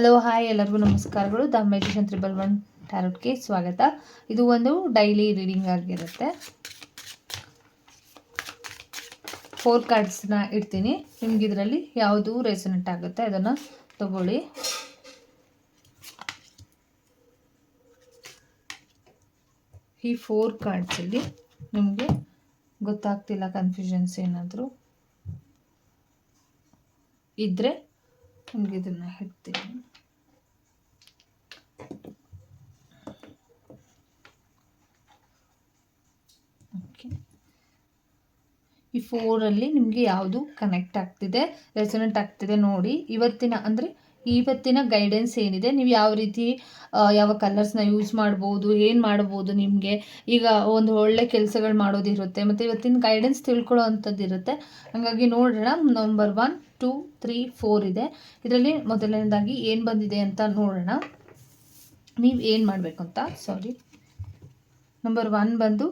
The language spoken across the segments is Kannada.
ಹಲೋ ಹಾಯ್ ಎಲ್ಲರಿಗೂ ನಮಸ್ಕಾರಗಳು. ದ ಮೆಜಿಷನ್ ತ್ರಿಬಲ್ ಒನ್ ಟ್ಯಾರೋಟ್ಗೆ ಸ್ವಾಗತ. ಇದು ಒಂದು ಡೈಲಿ ರೀಡಿಂಗ್ ಆಗಿರುತ್ತೆ. ಫೋರ್ ಕಾರ್ಡ್ಸ್ನ ಇಡ್ತೀನಿ. ನಿಮ್ಗೆ ಇದರಲ್ಲಿ ಯಾವುದು ರೆಸನೆಂಟ್ ಆಗುತ್ತೆ ಅದನ್ನು ತಗೊಳ್ಳಿ. ಈ ಫೋರ್ ಕಾರ್ಡ್ಸಲ್ಲಿ ನಿಮಗೆ ಗೊತ್ತಾಗ್ತಿಲ್ಲ ಕನ್ಫ್ಯೂಷನ್ಸ್ ಏನಾದರೂ. ಇದ್ದರೆ ನಿಮಗೆ ಇದನ್ನು ಹೇಳ್ತೀನಿ. ಈ ಫೋರಲ್ಲಿ ನಿಮಗೆ ಯಾವುದು ಕನೆಕ್ಟ್ ಆಗ್ತಿದೆ ರೆಸೊನೆಂಟ್ ಆಗ್ತಿದೆ ನೋಡಿ. ಇವತ್ತಿನ ಅಂದರೆ ಇವತ್ತಿನ ಗೈಡೆನ್ಸ್ ಏನಿದೆ? ನೀವು ಯಾವ ರೀತಿ ಯಾವ ಕಲರ್ಸ್ನ ಯೂಸ್ ಮಾಡ್ಬೋದು, ಏನು ಮಾಡ್ಬೋದು ನಿಮಗೆ? ಈಗ ಒಂದು ಒಳ್ಳೆ ಕೆಲಸಗಳು ಮಾಡೋದಿರುತ್ತೆ, ಮತ್ತು ಇವತ್ತಿನ ಗೈಡೆನ್ಸ್ ತಿಳ್ಕೊಳ್ಳೋ ಅಂಥದ್ದು ಇರುತ್ತೆ. ಹಾಗಾಗಿ ನೋಡೋಣ number one two three four ಇದೆ. ಇದರಲ್ಲಿ ಮೊದಲನೇದಾಗಿ ಏನು ಬಂದಿದೆ ಅಂತ ನೋಡೋಣ. ನೀವು ಏನು ಮಾಡಬೇಕು ಅಂತ ಸಾರಿ ನಂಬರ್ ಒನ್ ಬಂದು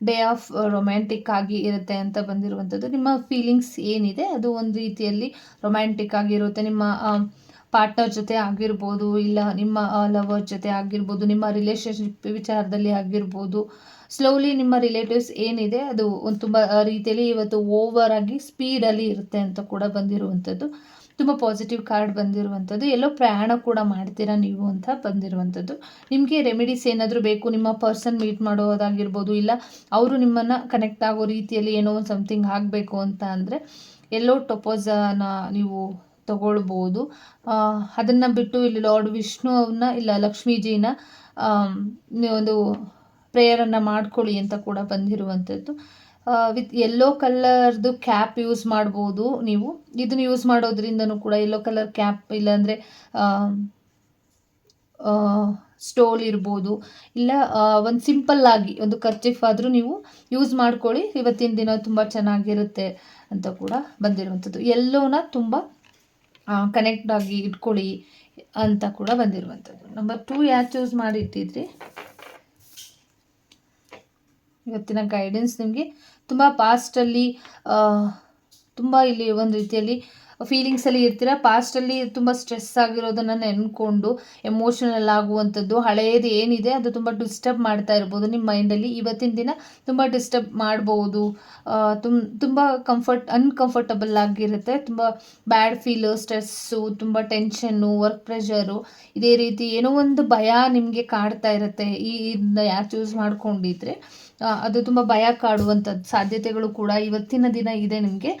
ಡೇ ಆಫ್ ರೊಮ್ಯಾಂಟಿಕ್ ಆಗಿ ಇರುತ್ತೆ ಅಂತ ಬಂದಿರುವಂಥದ್ದು. ನಿಮ್ಮ ಫೀಲಿಂಗ್ಸ್ ಏನಿದೆ? ಅದು ಒಂದು ರೀತಿಯಲ್ಲಿ ರೊಮ್ಯಾಂಟಿಕ್ ಆಗಿರುತ್ತೆ ನಿಮ್ಮ ಪಾರ್ಟ್ನರ್ ಜೊತೆ ಆಗಿರ್ಬೋದು, ಇಲ್ಲ ನಿಮ್ಮ ಲವರ್ ಜೊತೆ ಆಗಿರ್ಬೋದು, ನಿಮ್ಮ ರಿಲೇಷನ್ಶಿಪ್ ವಿಚಾರದಲ್ಲಿ ಆಗಿರ್ಬೋದು ಸ್ಲೋಲಿ ನಿಮ್ಮ ರಿಲೇಟಿವ್ಸ್ ಏನಿದೆ? ಅದು ಒಂದು ತುಂಬ ರೀತಿಯಲ್ಲಿ ಇವತ್ತು ಓವರ್ ಆಗಿ ಸ್ಪೀಡಲ್ಲಿ ಇರುತ್ತೆ ಅಂತ ಕೂಡ ಬಂದಿರುವಂಥದ್ದು. ತುಂಬ ಪಾಸಿಟಿವ್ ಕಾರ್ಡ್ ಬಂದಿರುವಂಥದ್ದು. ಎಲ್ಲೋ ಪ್ರಯಾಣ ಕೂಡ ಮಾಡ್ತೀರಾ ನೀವು ಅಂತ ಬಂದಿರುವಂಥದ್ದು. ನಿಮಗೆ ರೆಮಿಡೀಸ್ ಏನಾದರೂ ಬೇಕು, ನಿಮ್ಮ ಪರ್ಸನ್ ಮೀಟ್ ಮಾಡೋದಾಗಿರ್ಬೋದು, ಇಲ್ಲ ಅವರು ನಿಮ್ಮನ್ನು ಕನೆಕ್ಟ್ ಆಗೋ ರೀತಿಯಲ್ಲಿ ಏನೋ ಒಂದು ಸಮಥಿಂಗ್ ಆಗಬೇಕು ಅಂತ ಅಂದರೆ ಎಲ್ಲೋ ಟೊಪೋಸನ ನೀವು ತಗೊಳ್ಬೋದು. ಅದನ್ನು ಬಿಟ್ಟು ಇಲ್ಲಿ ಲಾರ್ಡ್ ವಿಷ್ಣುವನ್ನ ಇಲ್ಲ ಲಕ್ಷ್ಮೀಜಿನ ಒಂದು ಪ್ರೇಯರನ್ನು ಮಾಡ್ಕೊಳ್ಳಿ ಅಂತ ಕೂಡ ಬಂದಿರುವಂಥದ್ದು. ವಿತ್ ಯೆಲ್ಲೋ ಕಲರ್ದು ಕ್ಯಾಪ್ ಯೂಸ್ ಮಾಡ್ಬೋದು ನೀವು. ಇದನ್ನು ಯೂಸ್ ಮಾಡೋದ್ರಿಂದನೂ ಕೂಡ ಯೆಲ್ಲೋ ಕಲರ್ ಕ್ಯಾಪ್ ಇಲ್ಲಾಂದರೆ ಸ್ಟೋಲ್ ಇರ್ಬೋದು. ಇಲ್ಲ ಒಂದು ಸಿಂಪಲ್ ಆಗಿ ಒಂದು ಖರ್ಚಿಫ್ ಆದರೂ ನೀವು ಯೂಸ್ ಮಾಡ್ಕೊಳ್ಳಿ. ಇವತ್ತಿನ ದಿನ ತುಂಬ ಚೆನ್ನಾಗಿರುತ್ತೆ ಅಂತ ಕೂಡ ಬಂದಿರುವಂಥದ್ದು. ಎಲ್ಲೋನ ತುಂಬ ಕನೆಕ್ಟ್ ಆಗಿ ಇಟ್ಕೊಳ್ಳಿ ಅಂತ ಕೂಡ ಬಂದಿರುವಂಥದ್ದು. ನಂಬರ್ ಟೂ ಯಾರು ಚೂಸ್ ಮಾಡಿ ಇಟ್ಟಿದ್ರಿ ಇವತ್ತಿನ ಗೈಡೆನ್ಸ್ ನಿಮಗೆ ತುಂಬ ಪಾಸ್ಟಲ್ಲಿ ತುಂಬ ಇಲ್ಲಿ ಒಂದು ರೀತಿಯಲ್ಲಿ ಫೀಲಿಂಗ್ಸಲ್ಲಿ ಇರ್ತೀರ? ಪಾಸ್ಟಲ್ಲಿ ತುಂಬ ಸ್ಟ್ರೆಸ್ ಆಗಿರೋದನ್ನು ನೆನ್ಕೊಂಡು ಎಮೋಷನಲ್ ಆಗುವಂಥದ್ದು ಹಳೆಯದು ಏನಿದೆ ಅದು ತುಂಬ ಡಿಸ್ಟರ್ಬ್ ಮಾಡ್ತಾ ಇರ್ಬೋದು. ನಿಮ್ಮ ಮೈಂಡಲ್ಲಿ ಇವತ್ತಿನ ದಿನ ತುಂಬ ಡಿಸ್ಟರ್ಬ್ ಮಾಡ್ಬೋದು. ತುಂಬ ತುಂಬ ಕಂಫರ್ಟ್ ಅನ್ಕಂಫರ್ಟಬಲ್ ಆಗಿರುತ್ತೆ. ತುಂಬ ಬ್ಯಾಡ್ ಫೀಲು ಸ್ಟ್ರೆಸ್ಸು ತುಂಬ ಟೆನ್ಷನ್ನು ವರ್ಕ್ ಪ್ರೆಷರು ಇದೇ ರೀತಿ ಏನೋ ಒಂದು ಭಯ ನಿಮಗೆ ಕಾಡ್ತಾ ಇರುತ್ತೆ. ಈ ಇದನ್ನ ಯಾರು ಚೂಸ್ ಮಾಡ್ಕೊಂಡಿದ್ರೆ ಅದು ತುಂಬ ಭಯ ಕಾಡುವಂಥದ್ದು ಸಾಧ್ಯತೆಗಳು ಕೂಡ ಇವತ್ತಿನ ದಿನ ಇದೆ ನಿಮಗೆ.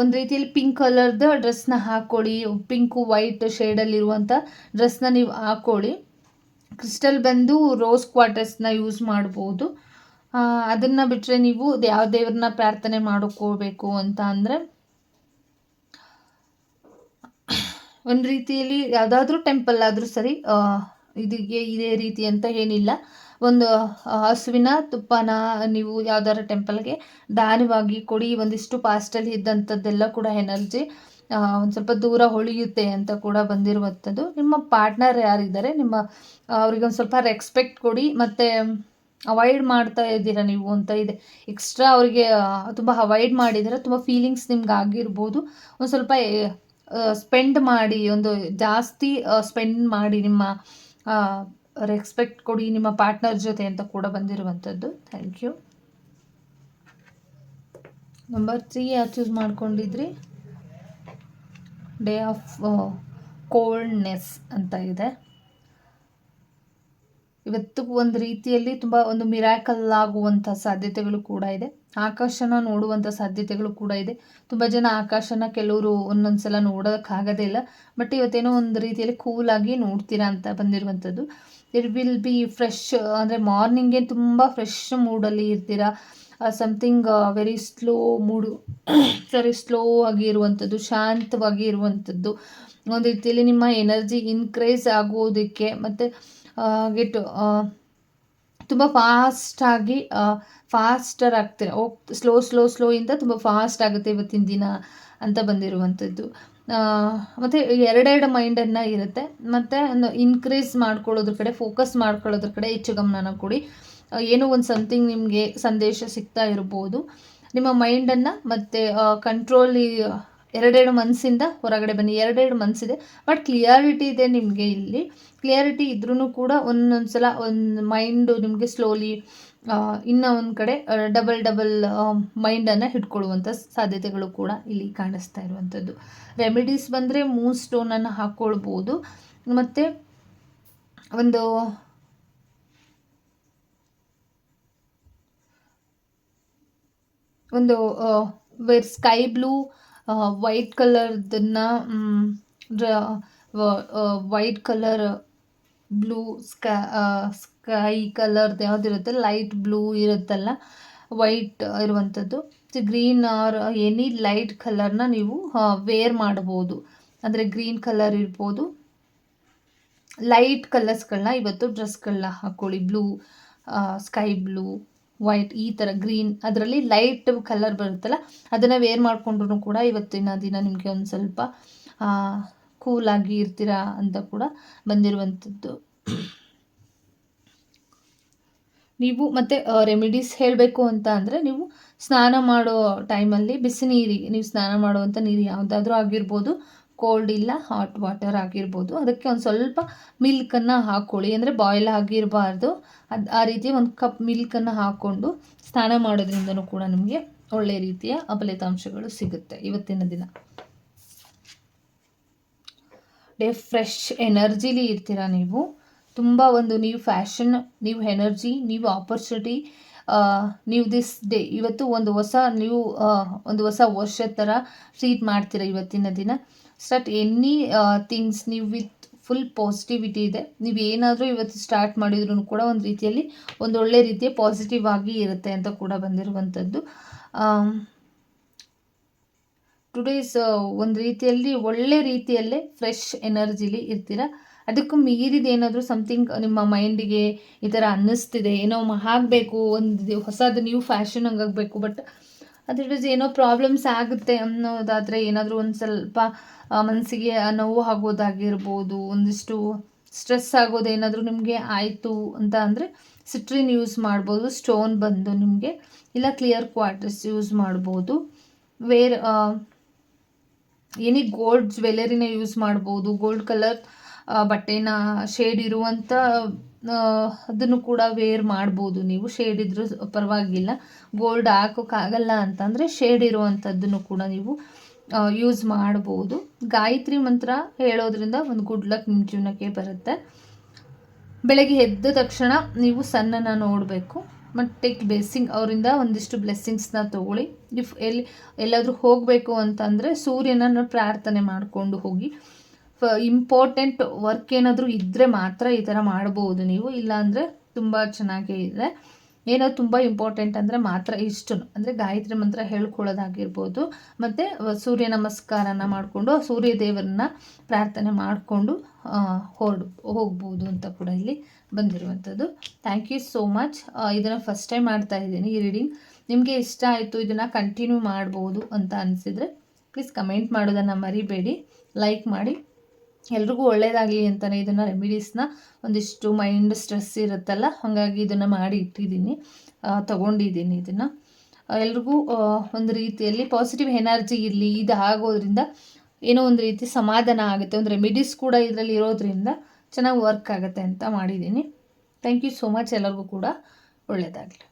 ಒಂದು ರೀತಿಯಲ್ಲಿ ಪಿಂಕ್ ಕಲರ್ದು ಡ್ರೆಸ್ನ ಹಾಕ್ಕೊಳ್ಳಿ ಪಿಂಕು ವೈಟ್ ಶೇಡಲ್ಲಿರುವಂಥ ಡ್ರೆಸ್ನ ನೀವು ಹಾಕ್ಕೊಳ್ಳಿ ಕ್ರಿಸ್ಟಲ್ ಬಂದು ರೋಸ್ ಕ್ವಾರ್ಟರ್ಸ್ನ ಯೂಸ್ ಮಾಡ್ಬೋದು. ಅದನ್ನು ಬಿಟ್ಟರೆ ನೀವು ಯಾವ ದೇವ್ರನ್ನ ಪ್ರಾರ್ಥನೆ ಮಾಡ್ಕೋಬೇಕು ಅಂತ ಅಂದರೆ, ಒಂದು ರೀತಿಯಲ್ಲಿ ಯಾವುದಾದ್ರೂ ಟೆಂಪಲ್ ಆದರೂ ಸರಿ ಇದಕ್ಕೆ ಇದೇ ರೀತಿ ಅಂತ ಏನಿಲ್ಲ. ಒಂದು ಹಸುವಿನ ತುಪ್ಪನ ನೀವು ಯಾವ್ದಾರ ಟೆಂಪಲ್ಗೆ ದಾನವಾಗಿ ಕೊಡಿ, ಒಂದಿಷ್ಟು ಪಾಸ್ಟಲ್ಲಿ ಇದ್ದಂಥದ್ದೆಲ್ಲ ಕೂಡ ಎನರ್ಜಿ ಒಂದು ಸ್ವಲ್ಪ ದೂರ ಹೊಳೆಯುತ್ತೆ ಅಂತ ಕೂಡ ಬಂದಿರುವಂಥದ್ದು. ನಿಮ್ಮ ಪಾರ್ಟ್ನರ್ ಯಾರಿದ್ದಾರೆ? ನಿಮ್ಮ ಅವ್ರಿಗೆ ಒಂದು ಸ್ವಲ್ಪ ರೆಸ್ಪೆಕ್ಟ್ ಕೊಡಿ, ಮತ್ತು ಅವಾಯ್ಡ್ ಮಾಡ್ತಾ ಇದ್ದೀರಾ ನೀವು ಅಂತ ಇದೆ. ಎಕ್ಸ್ಟ್ರಾ ಅವರಿಗೆ ತುಂಬ ಅವಾಯ್ಡ್ ಮಾಡಿದರೆ ತುಂಬ ಫೀಲಿಂಗ್ಸ್ ನಿಮ್ಗೆ ಆಗಿರ್ಬೋದು ಒಂದು ಸ್ವಲ್ಪ ಸ್ಪೆಂಡ್ ಮಾಡಿ, ಒಂದು ಜಾಸ್ತಿ ಸ್ಪೆಂಡ್ ಮಾಡಿ ನಿಮ್ಮ ರೆಸ್ಪೆಕ್ಟ್ ಕೊಡಿ ನಿಮ್ಮ ಪಾರ್ಟ್ನರ್ ಜೊತೆ ಅಂತ ಕೂಡ ಬಂದಿರುವಂಥದ್ದು. ಥ್ಯಾಂಕ್ ಯು ನಂಬರ್ ತ್ರೀ ಯಾರು ಚೂಸ್ ಮಾಡ್ಕೊಂಡಿದ್ರಿ? ಡೇ ಆಫ್ ಕೋಲ್ಡ್ನೆಸ್ ಅಂತ ಇದೆ. ಇವತ್ತು ಒಂದು ರೀತಿಯಲ್ಲಿ ತುಂಬ ಒಂದು ಮಿರಾಕಲ್ ಆಗುವಂಥ ಸಾಧ್ಯತೆಗಳು ಕೂಡ ಇದೆ. ಆಕಾಶನ ನೋಡುವಂಥ ಸಾಧ್ಯತೆಗಳು ಕೂಡ ಇದೆ. ತುಂಬ ಜನ ಆಕಾಶನ ಕೆಲವರು ಒಂದೊಂದು ಸಲ ನೋಡೋಕ್ಕಾಗೋದೇ ಇಲ್ಲ. ಬಟ್ ಇವತ್ತೇನೋ ಒಂದು ರೀತಿಯಲ್ಲಿ ಕೂಲಾಗಿ ನೋಡ್ತೀರಾ ಅಂತ ಬಂದಿರುವಂಥದ್ದು. ಇಟ್ ವಿಲ್ ಬಿ ಫ್ರೆಶ್ ಅಂದರೆ ಮಾರ್ನಿಂಗೇ ತುಂಬ ಫ್ರೆಶ್ ಮೂಡಲ್ಲಿ ಇರ್ತೀರಾ? ಸಮಥಿಂಗ್ ವೆರಿ ಸ್ಲೋ ಮೂಡು ಸರಿ ಸ್ಲೋ ಆಗಿ ಇರುವಂಥದ್ದು ಶಾಂತವಾಗಿ ಇರುವಂಥದ್ದು ಒಂದು ರೀತಿಯಲ್ಲಿ ನಿಮ್ಮ ಎನರ್ಜಿ ಇನ್ಕ್ರೀಸ್ ಆಗೋದಕ್ಕೆ ಮತ್ತು ಗೆಟ್ ತುಂಬ ಫಾಸ್ಟಾಗಿ ಫಾಸ್ಟರ್ ಆಗ್ತೀರ? ಸ್ಲೋ ಸ್ಲೋ ಸ್ಲೋ ಇಂದ ತುಂಬ ಫಾಸ್ಟ್ ಆಗುತ್ತೆ ಇವತ್ತಿನ ದಿನ ಅಂತ ಬಂದಿರುವಂಥದ್ದು ಮತ್ತು ಎರಡೆರಡು ಮೈಂಡನ್ನು ಇರುತ್ತೆ. ಮತ್ತು ಒಂದು ಇನ್ಕ್ರೀಸ್ ಮಾಡ್ಕೊಳ್ಳೋದ್ರ ಕಡೆ ಫೋಕಸ್ ಮಾಡ್ಕೊಳ್ಳೋದ್ರ ಕಡೆ ಹೆಚ್ಚು ಗಮನನ ಕೊಡಿ. ಏನೋ ಒಂದು ಸಮಥಿಂಗ್ ನಿಮಗೆ ಸಂದೇಶ ಸಿಗ್ತಾ ಇರ್ಬೋದು. ನಿಮ್ಮ ಮೈಂಡನ್ನು ಮತ್ತು ಕಂಟ್ರೋಲ್ ಎರಡೆರಡು ಮನಸ್ಸಿಂದ ಹೊರಗಡೆ ಬನ್ನಿ. ಎರಡೆರಡು ಮನಸ್ಸಿದೆ ಬಟ್ ಕ್ಲಿಯಾರಿಟಿ ಇದೆ ನಿಮಗೆ ಇಲ್ಲಿ. ಕ್ಲಿಯಾರಿಟಿ ಇದ್ರೂ ಕೂಡ ಒಂದೊಂದು ಸಲ ಒಂದು ಮೈಂಡು ನಿಮಗೆ ಸ್ಲೋಲಿ ಇನ್ನೂ ಒಂದು ಕಡೆ ಡಬಲ್ ಡಬಲ್ ಮೈಂಡನ್ನು ಹಿಡ್ಕೊಳ್ಳುವಂಥ ಸಾಧ್ಯತೆಗಳು ಕೂಡ ಇಲ್ಲಿ ಕಾಣಿಸ್ತಾ ಇರುವಂಥದ್ದು. ರೆಮಿಡೀಸ್ ಬಂದರೆ ಮೂನ್ ಸ್ಟೋನನ್ನು ಹಾಕ್ಕೊಳ್ಬೋದು ಮತ್ತು ಒಂದು ಒಂದು wear sky blue white ಕಲರ್ದನ್ನು white colour blue sky sky ಕಲರ್ದು ಯಾವುದಿರುತ್ತೆ ಲೈಟ್ ಬ್ಲೂ ಇರುತ್ತಲ್ಲ ವೈಟ್ ಇರುವಂಥದ್ದು. ಗ್ರೀನ್ ಆರ್ ಎನಿ ಲೈಟ್ ಕಲರ್ನ ನೀವು ವೇರ್ ಮಾಡ್ಬೋದು ಅಂದರೆ ಗ್ರೀನ್ ಕಲರ್ ಇರ್ಬೋದು. ಲೈಟ್ ಕಲರ್ಸ್ಗಳನ್ನ ಇವತ್ತು ಡ್ರೆಸ್ಗಳನ್ನ ಹಾಕ್ಕೊಳ್ಳಿ ಬ್ಲೂ ಸ್ಕೈ ಬ್ಲೂ ವೈಟ್ ಈ ಥರ ಗ್ರೀನ್ ಅದರಲ್ಲಿ ಲೈಟ್ ಕಲರ್ ಬರುತ್ತಲ್ಲ, ಅದನ್ನು ವೇರ್ ಮಾಡಿಕೊಂಡ್ರು ಕೂಡ ಇವತ್ತಿನ ದಿನ ನಿಮಗೆ ಒಂದು ಸ್ವಲ್ಪ ಕೂಲಾಗಿ ಇರ್ತೀರಾ ಅಂತ ಕೂಡ ಬಂದಿರುವಂಥದ್ದು. ನೀವು ಮತ್ತು ರೆಮಿಡೀಸ್ ಹೇಳಬೇಕು ಅಂತ ಅಂದರೆ ನೀವು ಸ್ನಾನ ಮಾಡೋ ಟೈಮಲ್ಲಿ ಬಿಸಿ ನೀರಿಗೆ ನೀವು ಸ್ನಾನ ಮಾಡುವಂಥ ನೀರು ಯಾವುದಾದ್ರೂ ಆಗಿರ್ಬೋದು ಕೋಲ್ಡ್ ಇಲ್ಲ ಹಾಟ್ ವಾಟರ್ ಆಗಿರ್ಬೋದು, ಅದಕ್ಕೆ ಒಂದು ಸ್ವಲ್ಪ ಮಿಲ್ಕನ್ನು ಹಾಕ್ಕೊಳ್ಳಿ ಅಂದರೆ ಬಾಯ್ಲ್ ಆಗಿರಬಾರ್ದು, ಅದು ಆ ರೀತಿ ಒಂದು ಕಪ್ ಮಿಲ್ಕನ್ನು ಹಾಕ್ಕೊಂಡು ಸ್ನಾನ ಮಾಡೋದ್ರಿಂದನೂ ಕೂಡ ನಿಮಗೆ ಒಳ್ಳೆಯ ರೀತಿಯ ಫಲಿತಾಂಶಗಳು ಸಿಗುತ್ತೆ ಇವತ್ತಿನ ದಿನ. ಡೇ ಫ್ರೆಶ್ ಎನರ್ಜಿಲಿ ಇರ್ತೀರ ನೀವು? ತುಂಬ ಒಂದು ನೀವು ಫ್ಯಾಷನ್, ನೀವು ಎನರ್ಜಿ, ನೀವು ಆಪರ್ಚುನಿಟಿ ನೀವು ದಿಸ್ ಡೇ, ಇವತ್ತು ಒಂದು ಹೊಸ ನೀವು ಒಂದು ಹೊಸ ವರ್ಷದ ಥರ ಟ್ರೀಟ್ ಮಾಡ್ತೀರ ಇವತ್ತಿನ ದಿನ. ಸ್ಟಾರ್ಟ್ ಎನಿ ಥಿಂಗ್ಸ್ ನೀವು ವಿತ್ ಫುಲ್ ಪಾಸಿಟಿವಿಟಿ ಇದೆ. ನೀವು ಏನಾದರೂ ಇವತ್ತು ಸ್ಟಾರ್ಟ್ ಮಾಡಿದ್ರು ಕೂಡ ಒಂದು ರೀತಿಯಲ್ಲಿ ಒಂದು ಒಳ್ಳೆ ರೀತಿಯ ಪಾಸಿಟಿವ್ ಆಗಿ ಇರುತ್ತೆ ಅಂತ ಕೂಡ ಬಂದಿರುವಂಥದ್ದು. ಟುಡೇಸ್ ಒಂದು ರೀತಿಯಲ್ಲಿ ಒಳ್ಳೆ ರೀತಿಯಲ್ಲೇ ಫ್ರೆಶ್ ಎನರ್ಜಿಲಿ ಇರ್ತೀರ. ಅದಕ್ಕೂ ಮೀರಿದ ಏನಾದರೂ ಸಮಥಿಂಗ್ ನಿಮ್ಮ ಮೈಂಡಿಗೆ ಈ ಥರ ಅನ್ನಿಸ್ತಿದೆ, ಏನೋ ಆಗಬೇಕು, ಒಂದು ಹೊಸದು ನ್ಯೂ ಫ್ಯಾಷನ್ ಹಂಗಾಗಬೇಕು ಬಟ್ ಅದ್ರ ಏನೋ ಪ್ರಾಬ್ಲಮ್ಸ್ ಆಗುತ್ತೆ ಅನ್ನೋದಾದರೆ ಏನಾದರೂ ಒಂದು ಸ್ವಲ್ಪ ಮನಸ್ಸಿಗೆ ನೋವು ಆಗೋದಾಗಿರ್ಬೋದು, ಒಂದಿಷ್ಟು ಸ್ಟ್ರೆಸ್ ಆಗೋದು ಏನಾದರೂ ನಿಮಗೆ ಆಯಿತು ಅಂತ ಅಂದರೆ ಸಿಟ್ರಿನ್ ಯೂಸ್ ಮಾಡ್ಬೋದು ಸ್ಟೋನ್ ಬಂದು ನಿಮಗೆ, ಇಲ್ಲ ಕ್ಲಿಯರ್ ಕ್ವಾರ್ಟರ್ಸ್ ಯೂಸ್ ಮಾಡ್ಬೋದು ವೇರ್ ಎನಿ ಗೋಲ್ಡ್ ಜ್ಯುವೆಲರಿನ ಯೂಸ್ ಮಾಡ್ಬೋದು ಗೋಲ್ಡ್ ಕಲರ್ ಬಟ್ಟೆನ ಶೇಡ್ ಇರುವಂಥ ಅದನ್ನು ಕೂಡ ವೇರ್ ಮಾಡ್ಬೋದು ನೀವು. ಶೇಡ್ ಇದ್ರೂ ಪರವಾಗಿಲ್ಲ. ಗೋಲ್ಡ್ ಹಾಕೋಕ್ಕಾಗಲ್ಲ ಅಂತಂದರೆ ಶೇಡ್ ಇರುವಂಥದ್ದನ್ನು ಕೂಡ ನೀವು ಯೂಸ್ ಮಾಡ್ಬೋದು. ಗಾಯತ್ರಿ ಮಂತ್ರ ಹೇಳೋದ್ರಿಂದ ಒಂದು ಗುಡ್ ಲಕ್ ನಿಮ್ಮ ಜೀವನಕ್ಕೆ ಬರುತ್ತೆ. ಬೆಳಗ್ಗೆ ಎದ್ದ ತಕ್ಷಣ ನೀವು ಸನ್ನನ್ನು ನೋಡಬೇಕು. ಮತ್ತು ಟೇಕ್ ಬ್ಲೆಸ್ಸಿಂಗ್ ಅವರಿಂದ ಒಂದಿಷ್ಟು ಬ್ಲೆಸ್ಸಿಂಗ್ಸ್ನ ತೊಗೊಳ್ಳಿ. ಇಫ್ ಎಲ್ಲಿ, ಎಲ್ಲಾದರೂ ಹೋಗಬೇಕು ಅಂತಂದರೆ ಸೂರ್ಯನನ್ನು ಪ್ರಾರ್ಥನೆ ಮಾಡಿಕೊಂಡು ಹೋಗಿ. ಫ ಇಂಪಾರ್ಟೆಂಟ್ ವರ್ಕ್ ಏನಾದರೂ ಇದ್ದರೆ ಮಾತ್ರ ಈ ಥರ ಮಾಡ್ಬೋದು ನೀವು. ಇಲ್ಲಾಂದರೆ ತುಂಬ ಚೆನ್ನಾಗೇ ಇದೆ. ಏನೋ ತುಂಬ ಇಂಪಾರ್ಟೆಂಟ್ ಅಂದರೆ ಮಾತ್ರ ಇಷ್ಟು ಅಂದರೆ ಗಾಯತ್ರಿ ಮಂತ್ರ ಹೇಳ್ಕೊಳ್ಳೋದಾಗಿರ್ಬೋದು. ಮತ್ತು ಸೂರ್ಯ ನಮಸ್ಕಾರನ ಮಾಡಿಕೊಂಡು ಸೂರ್ಯ ದೇವರನ್ನ ಪ್ರಾರ್ಥನೆ ಮಾಡಿಕೊಂಡು ಹೊರಡು ಹೋಗ್ಬೋದು ಅಂತ ಕೂಡ ಇಲ್ಲಿ ಬಂದಿರುವಂಥದ್ದು. ಥ್ಯಾಂಕ್ ಯು ಸೋ ಮಚ್ ಇದನ್ನು ಫಸ್ಟ್ ಟೈಮ್ ಮಾಡ್ತಾ ಇದ್ದೀನಿ ಈ ರೀಡಿಂಗ್ ನಿಮಗೆ ಇಷ್ಟ ಆಯಿತು ಇದನ್ನು ಕಂಟಿನ್ಯೂ ಮಾಡ್ಬೋದು ಅಂತ ಅನಿಸಿದರೆ ಪ್ಲೀಸ್ ಕಮೆಂಟ್ ಮಾಡೋದನ್ನು ಮರಿಬೇಡಿ. ಲೈಕ್ ಮಾಡಿ. ಎಲ್ರಿಗೂ ಒಳ್ಳೆಯದಾಗಲಿ ಅಂತಲೇ ಇದನ್ನು ರೆಮಿಡೀಸ್ನ ಒಂದಿಷ್ಟು ಮೈಂಡ್ ಸ್ಟ್ರೆಸ್ ಇರುತ್ತಲ್ಲ, ಹಾಗಾಗಿ ಇದನ್ನು ಮಾಡಿ ಇಟ್ಟಿದ್ದೀನಿ ತಗೊಂಡಿದ್ದೀನಿ ಇದನ್ನು. ಎಲ್ರಿಗೂ ಒಂದು ರೀತಿಯಲ್ಲಿ ಪಾಸಿಟಿವ್ ಎನರ್ಜಿ ಇರಲಿ, ಇದು ಆಗೋದ್ರಿಂದ ಏನೋ ಒಂದು ರೀತಿ ಸಮಾಧಾನ ಆಗುತ್ತೆ, ಒಂದು ರೆಮಿಡೀಸ್ ಕೂಡ ಇದರಲ್ಲಿ ಇರೋದ್ರಿಂದ ಚೆನ್ನಾಗಿ ವರ್ಕ್ ಆಗುತ್ತೆ ಅಂತ ಮಾಡಿದ್ದೀನಿ. ಥ್ಯಾಂಕ್ ಯು ಸೋ ಮಚ್ ಎಲ್ಲರಿಗೂ ಕೂಡ ಒಳ್ಳೆಯದಾಗಲಿ